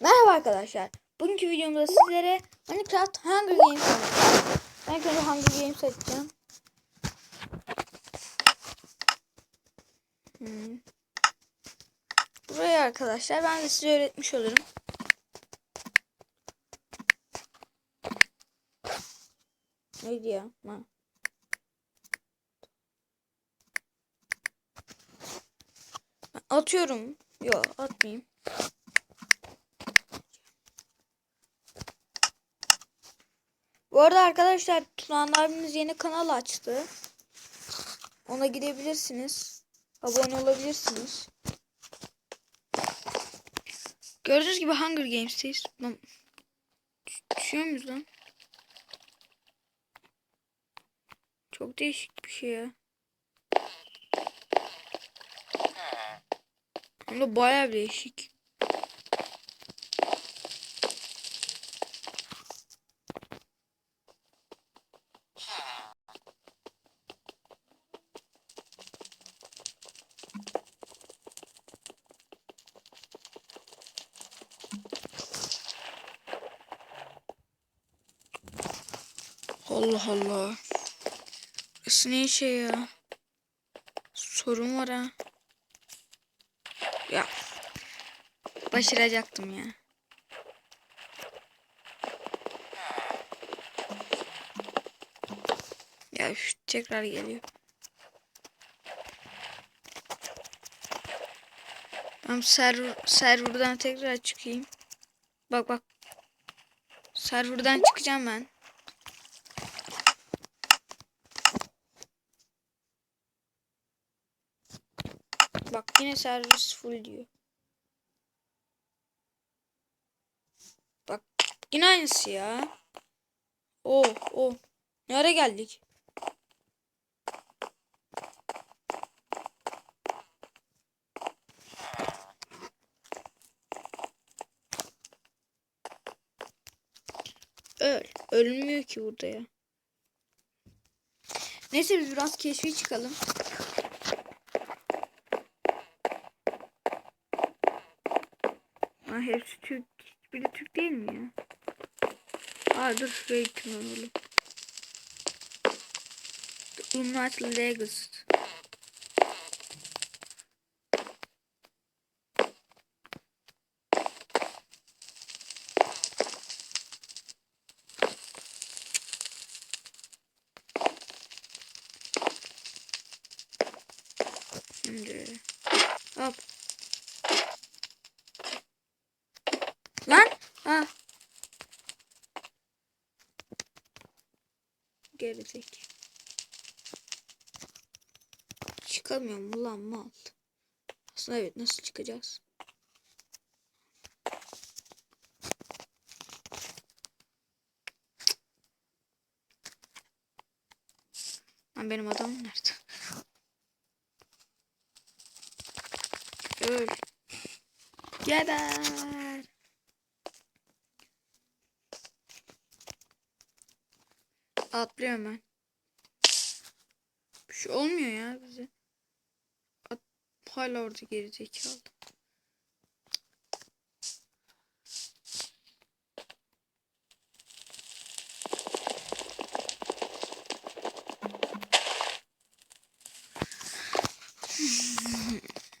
Merhaba arkadaşlar. Bugünkü videomda sizlere Minecraft Hunger Games oynayacağım. Ben önce Hunger Games açacağım. Hmm. Buraya arkadaşlar ben de size öğretmiş olurum. Neydi ya? Ha. Atıyorum. Yok atmayayım. Bu arada arkadaşlar Tunan abimiz yeni kanal açtı. Ona gidebilirsiniz. Abone olabilirsiniz. Gördüğünüz gibi Hunger Games'teyiz. Lan, Düşüyor muyuz lan? Çok değişik bir şey ya. De bayağı değişik. Allah Allah. Burası ne işe ya? Sorun var ha. Ya. Başaracaktım ya. Ya üf, tekrar geliyor. Ben server, serverdan tekrar çıkayım. Bak bak. Serverdan çıkacağım ben. Bak yine servis full diyor. Bak yine aynısı ya. Oh oh. Ne ara geldik? Öl. Ölmüyor ki burada ya. Neyse biz biraz keşfe çıkalım. Aa, hepsi Türk. Hiçbiri Türk değil mi ya? Aa dur şuraya gittim oğlum. Unmat Legos. Şimdi hop Lan. Ha. Gerizek. Çıkamıyorum lan mal. Aslında evet nasıl çıkacağız? Lan benim adamım nerede? Öl. Geber. Atlıyorum ben. Bir şey olmuyor ya bize. At, hala orada geri zekalı.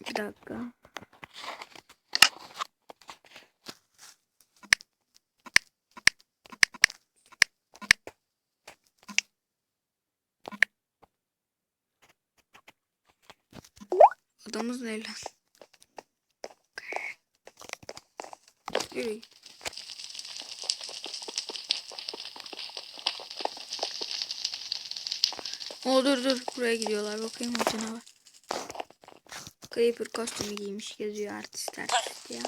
Bir dakika. Adamız ne lan? Yürü. O dur dur buraya gidiyorlar bakayım o canavar. Creeper kostümü giymiş geziyor artist artist ya.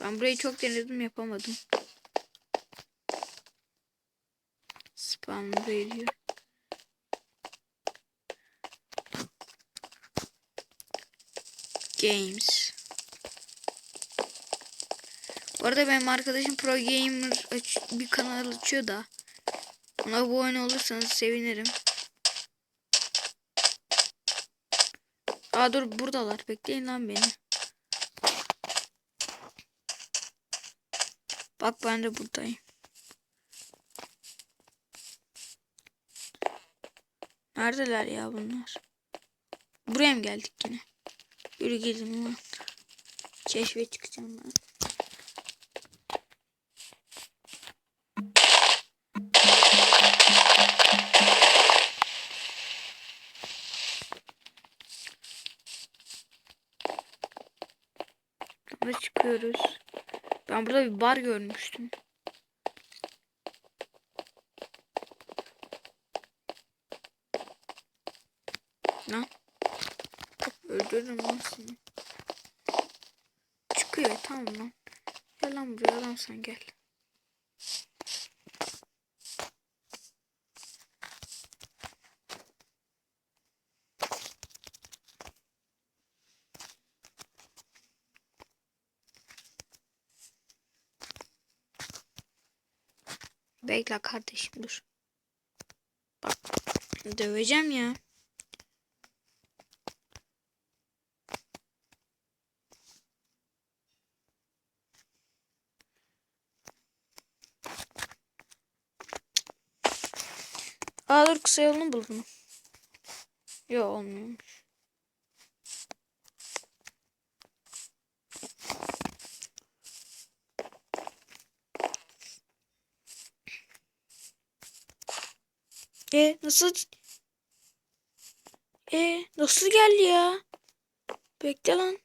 Ben burayı çok denedim yapamadım. Spam burayı diyor. Games. Bu arada benim arkadaşım Pro Gamer bir kanal açıyor da. Ona bu abone olursanız sevinirim. Aa dur buradalar. Bekleyin lan beni. Bak ben de buradayım. Neredeler ya bunlar? Buraya mı geldik yine? Yürü gidin lan. Keşfe çıkacağım ben. Burada çıkıyoruz. Ben burada bir bar görmüştüm. Lan. Öldürürüm lan seni. Çıkıyor tamam lan. Gel lan buraya lan sen gel. Bekle kardeşim dur. Bak döveceğim ya. Aa dur kısa yolunu buldum. Yok olmuyormuş. E nasıl? E nasıl geldi ya? Bekle lan.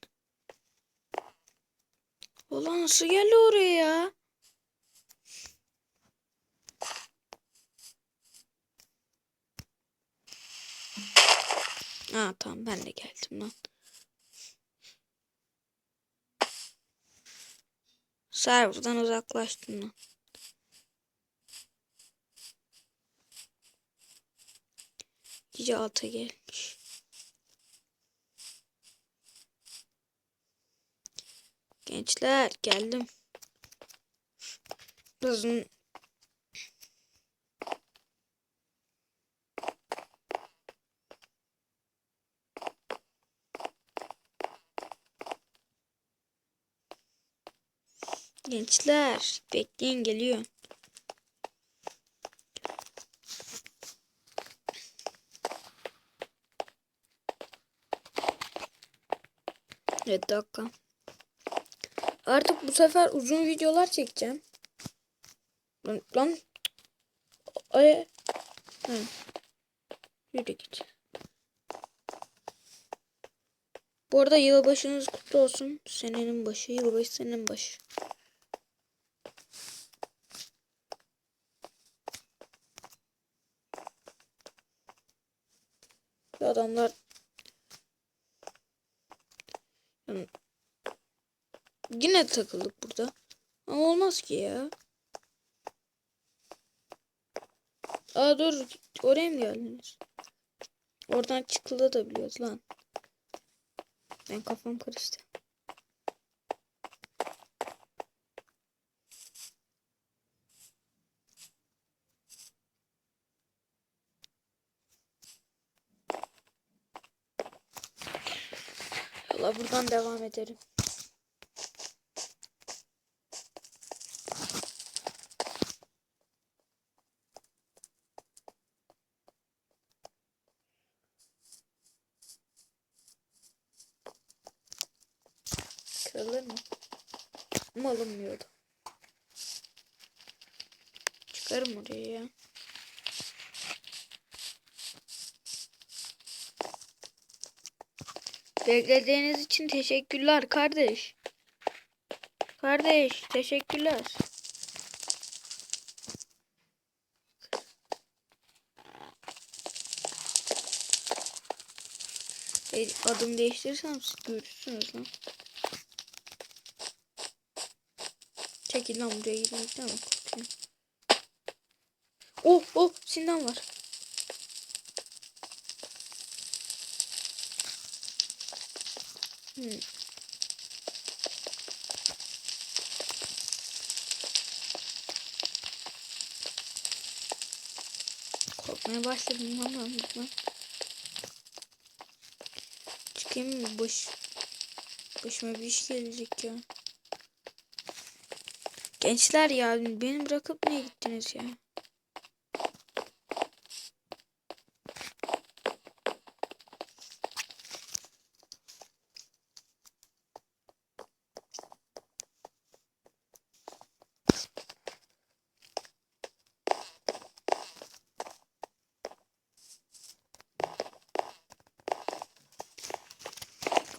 Ulan nasıl geldi oraya ya? Ha tamam ben de geldim lan. Serverdan uzaklaştım lan. Gece alta gelmiş. Gençler geldim. Uzun Gençler bekleyin geliyor. Evet dakika. Artık bu sefer uzun videolar çekeceğim. Lan, lan. Ay. Hı. Yürü git. Bu arada yılbaşınız kutlu olsun. Senenin başı, yılbaşı senenin başı. Adamlar Yani Yine takıldık burada. Ama olmaz ki ya. Aa dur. Oraya mı geldiniz? Oradan çıkılabiliyoruz lan. Ben kafam karıştı. Valla buradan devam ederim. Kırılır mı? Ama alınmıyordu. Çıkarım oraya ya. Beklediğiniz için teşekkürler kardeş. Kardeş teşekkürler. E, adım değiştirirsem siz görürsünüz lan. Çekil lan buraya girmekten korkuyorum? Oh oh sindan var. Hmm. Korkmaya başladım ben buradan. Çıkayım mı? Boş. Başıma bir iş gelecek ya. Gençler ya beni bırakıp niye gittiniz ya?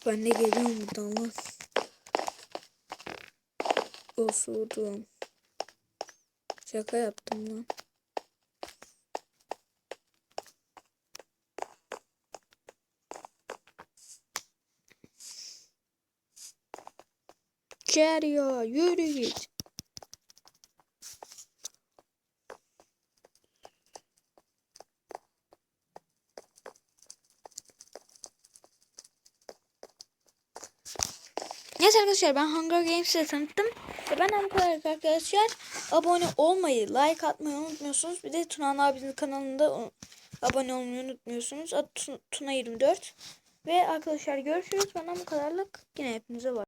Ben de geliyorum buradan lan. Osurdum. Şaka yaptım lan. ya yürü git. Neyse arkadaşlar ben Hunger Games'le tanıttım. Ve ben kadar arkadaşlar. Abone olmayı, like atmayı unutmuyorsunuz. Bir de Tunan abinin kanalında abone olmayı unutmuyorsunuz. Adı Tuna 24. Ve arkadaşlar görüşürüz. Bana bu kadarlık. Yine hepinize var.